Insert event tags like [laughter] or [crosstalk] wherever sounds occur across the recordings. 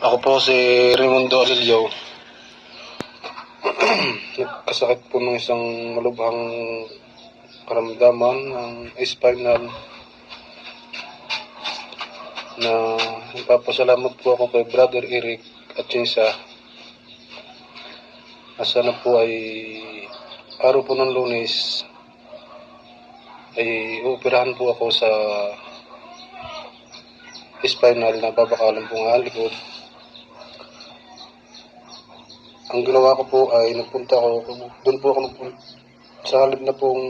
Ako po si Raimundo Alilio. [clears throat] Nagkasakit po ng isang malubhang karamdaman ng spinal na nagpapasalamat po ako kay Brother Eric at Chinsa. Na po ay araw po ng lunes ay uoperahan po ako sa spinal na babakalan po nga likod. Ang ginawa ko po ay nagpunta ako, doon po ako nagpunta, sa halip na pong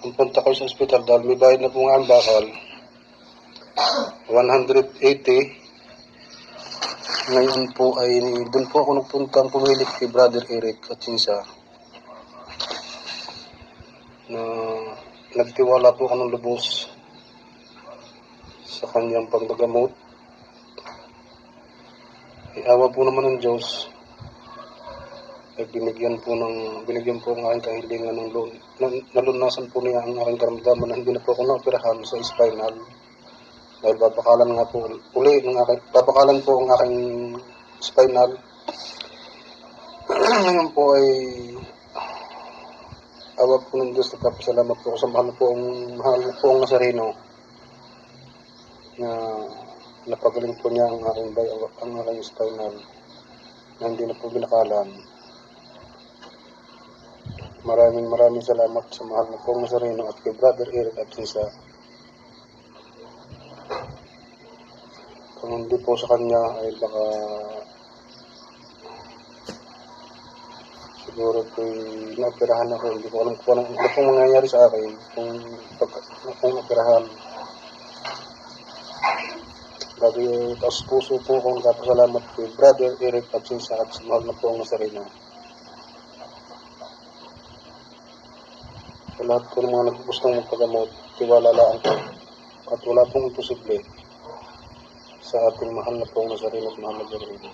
nagpunta ko sa ospital dahil may bayad na po nga ang bakal. 180. Ngayon po ay doon po ako nagpunta ang pumilit kay Brother Eric at Sinsa na nagtiwala po ako ng lubos sa kanyang paggagamot. Iawa po naman ng Diyos ay binigyan po ng binigyan po ng aking kahilingan ng na, nalunasan po niya ang aking karamdaman na hindi na po ako naoperahan sa spinal. Dahil papakalan nga po uli ng aking papakalan po ang aking spinal. [clears throat] Ngayon po ay awa po ng Diyos nagpapasalamat po sa mahal po ang mahal po ang Nazareno na napagaling po niya ang aking ang aking spinal na hindi na po binakalan. Maraming maraming salamat sa mahal na pong Nazareno at kay Brother Eric at Sisa. Kung hindi po sa kanya ay baka siguro po naoperahan ako. Hindi ko alam kung anong, ano pong mangyayari sa akin kung, pag, kung operahan. Grabe, taos puso po akong kapasalamat kay Brother Eric at Sisa at sa mahal na pong Nazareno. Sa lahat po ng mga nagpupustong magpagamot, tiwala lang po. At wala pong imposible sa ating mahal na pong Nazareno at na Nazareno.